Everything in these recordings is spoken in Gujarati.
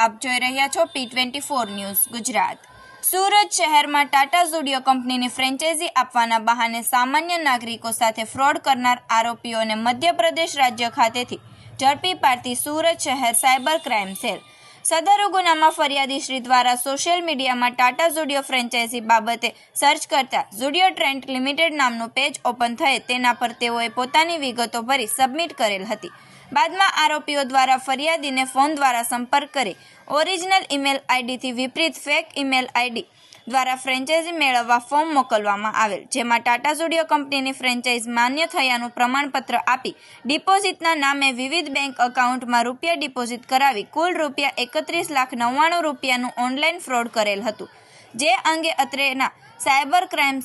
આપ જોઈ રહ્યા છો P twenty four news Gujarat. Surat શહેરમાં ટાટા ઝુડિયો કંપનીની ફ્રેન્ચાઇઝી આપવાના બહાને સામાન્ય નાગરિકો સાથે ફ્રોડ કરનાર આરોપીઓને મધ્યપ્રદેશ રાજ્ય ખાતેથી ઝડપી પાડતી સુરત શહેર સાયબર ક્રાઇમ સેલ. સદર ગુનામાં ફરિયાદી શ્રી દ્વારા સોશિયલ મીડિયામાં ટાટા ઝુડિયો ફ્રેન્ચાઇઝી બાબતે સર્ચ કરતા ઝુડિયો ટ્રેન્ડ લિમિટેડ નામનું પેજ ઓપન થયે, તેના પર તેઓએ પોતાની વિગતો ભરી સબમિટ કરેલ હતી. બાદમાં આરોપીઓ દ્વારા ફરિયાદીને ફોન દ્વારા સંપર્ક કરી ઓરિજિનલ ઈમેલ આઈડીથી વિપરીત ફેક ઈમેલ આઈડી દ્વારા ફ્રેન્ચાઇઝી મેળવવા ફોર્મ મોકલવામાં આવેલ, જેમાં ટાટા સ્ટુડિયો કંપનીની ફ્રેન્ચાઇઝ માન્ય થયાનું પ્રમાણપત્ર આપી ડિપોઝિટના નામે વિવિધ બેંક એકાઉન્ટમાં રૂપિયા ડિપોઝિટ કરાવી કુલ રૂપિયા એકત્રીસ લાખ નવ્વાણું રૂપિયાનું ઓનલાઈન ફ્રોડ કરેલ હતું. જે અંગે અત્રેના સાયબર ક્રાઇમ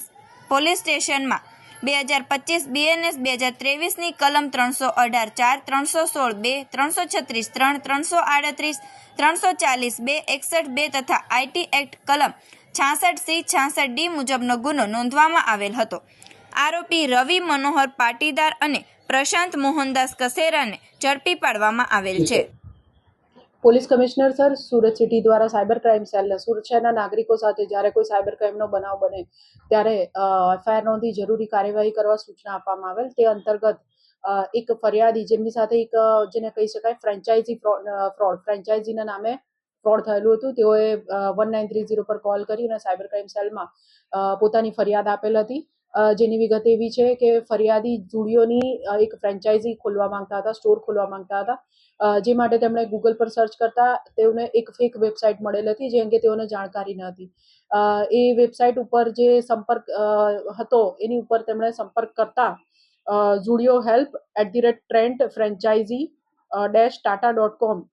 પોલીસ સ્ટેશનમાં બે હજાર પચીસ બીએનએસ બે હજાર ત્રેવીસની કલમ ત્રણસો અઢાર, ચાર ત્રણસો સોળ, બે ત્રણસો છત્રીસ, ત્રણ ત્રણસો આડત્રીસ, ત્રણસો ચાલીસ, બે એકસઠ, બે તથા આઈટી એક્ટ કલમ છાસઠ સી છાસઠ ડી મુજબનો ગુનો નોંધવામાં આવેલ હતો. આરોપી રવિ મનોહર પાટીદાર અને પ્રશાંત મોહનદાસ કસેરાને ઝડપી પાડવામાં આવેલ છે. Police commissioner sir, Surat city દ્વારા સાયબર ક્રાઇમ સેલ સુરત શહેરના નાગરિકો સાથે જ્યારે કોઈ સાયબર ક્રાઇમનો બનાવ બને, ત્યારે એફઆઈઆર નોંધી જરૂરી કાર્યવાહી કરવા સૂચના આપવામાં આવેલ. તે અંતર્ગત એક ફરિયાદી જેમની સાથે એક જેને કહી શકાય ફ્રેન્ચાઇઝી ફ્રોડ ફ્રેન્ચાઇઝીના નામે ફ્રોડ થયેલું હતું. તેઓએ વન નાઇન થ્રી ઝીરો પર કોલ કરી અને સાયબર ક્રાઇમ સેલમાં પોતાની ફરિયાદ આપેલ હતી. જેની વિગત એવી છે કે ફરિયાદી જુડિયોની એક ફ્રેન્ચાઇઝી ખોલવા માંગતા હતા સ્ટોર ખોલવા માંગતા હતા. જે માટે તેમણે ગૂગલ પર સર્ચ કરતા તેઓને એક ફેક વેબસાઇટ મળેલ હતી, જે અંગે તેઓને જાણકારી ન હતી. એ વેબસાઇટ ઉપર જે સંપર્ક હતો, એની ઉપર તેમણે સંપર્ક કરતા Zudio help at the rate Trent franchise dash Tata dot com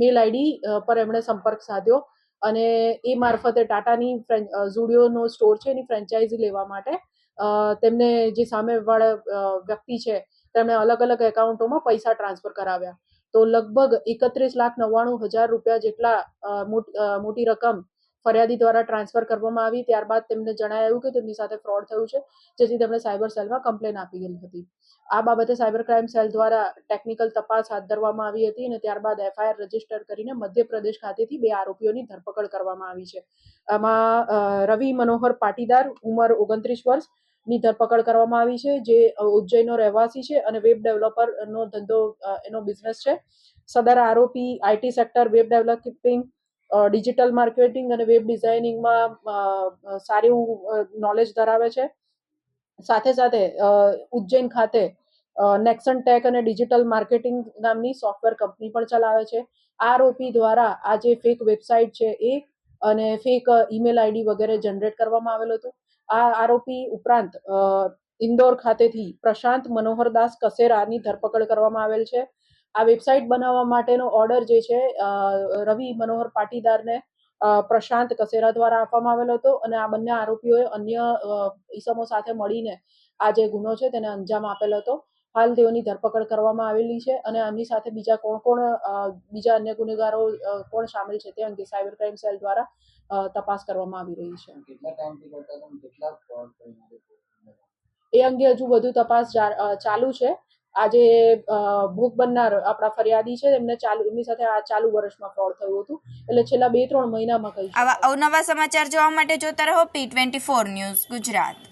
mail ID પર એમણે સંપર્ક સાધ્યો. અને એ મારફતે ટાટાની ઝુડિયોનો સ્ટોર છે એની ફ્રેન્ચાઇઝી લેવા માટે. તેમને જે સામેવાળા વ્યક્તિ છે, તેમણે અલગ અલગ એકાઉન્ટોમાં પૈસા ટ્રાન્સફર કરાવ્યા. તો લગભગ એકત્રીસ લાખ નવ્વાણું હજાર રૂપિયા જેટલા મોટી રકમ ફરિયાદી દ્વારા ટ્રાન્સફર કરવામાં આવી. ત્યારબાદ તેમને જણાયું કે તેમની સાથે ફ્રોડ થયું છે, જેથી તેમણે સાયબર સેલમાં કમ્પ્લેન આપી હતી. આ બાબતે સાયબર ક્રાઇમ સેલ દ્વારા ટેકનિકલ તપાસ હાથ ધરવામાં આવી હતી અને ત્યારબાદ એફઆઈઆર રજિસ્ટર કરીને મધ્યપ્રદેશ ખાતેથી બે આરોપીઓની ધરપકડ કરવામાં આવી છે. આમાં રવિ મનોહર પાટીદાર ઉંમર ઓગણત્રીસ વર્ષની ધરપકડ કરવામાં આવી છે, જે ઉજ્જૈનનો રહેવાસી છે અને વેબ ડેવલપરનો ધંધો એનો બિઝનેસ છે. સદર આરોપી IT sector web developing digital marketing અને વેબ ડિઝાઇનિંગમાં સારું નોલેજ ધરાવે છે. સાથે સાથે ઉજ્જૈન ખાતે નેક્સન ટેક અને ડિજિટલ માર્કેટિંગ નામની સોફ્ટવેર કંપની પણ ચલાવે છે. આ આરોપી દ્વારા આ જે ફેક વેબસાઇટ છે એ અને ફેક ઈમેલ આઈડી વગેરે જનરેટ કરવામાં આવેલું હતું. આ આરોપી ઉપરાંત ઇન્દોર ખાતેથી પ્રશાંત મનોહરદાસ કસેરાની ધરપકડ કરવામાં આવેલ છે. આ વેબસાઇટ બનાવવા માટેનો ઓર્ડર જે છે રવિ મનોહર પાટીદારને પ્રશાંત કસેરા દ્વારા આપવામાં આવેલો હતો અને આ બંને આરોપીઓએ અન્ય ઈસમો સાથે મળીને આ જે ગુનો છે તેને અંજામ આપેલો હતો. હાલ તેઓની ધરપકડ કરવામાં આવેલી છે અને આમની સાથે બીજા કોણ કોણ બીજા અન્ય ગુનેગારો કોણ સામેલ છે તે અંગે સાયબર ક્રાઇમ સેલ દ્વારા તપાસ કરવામાં આવી રહી છે. કેટલા ટાઈમથી કેટલા એ અંગે હજુ વધુ તપાસ ચાલુ છે. આજે ભોગ બનનાર આપણા ફરિયાદી છે, એમને ચાલુ, એમની સાથે આ ચાલુ વર્ષમાં ફ્રોડ થયું હતું. એટલે છેલ્લા બે ત્રણ મહિનામાં કહી આવા અવનવા સમાચાર જોવા માટે જોતા રહો P twenty four news Gujarat.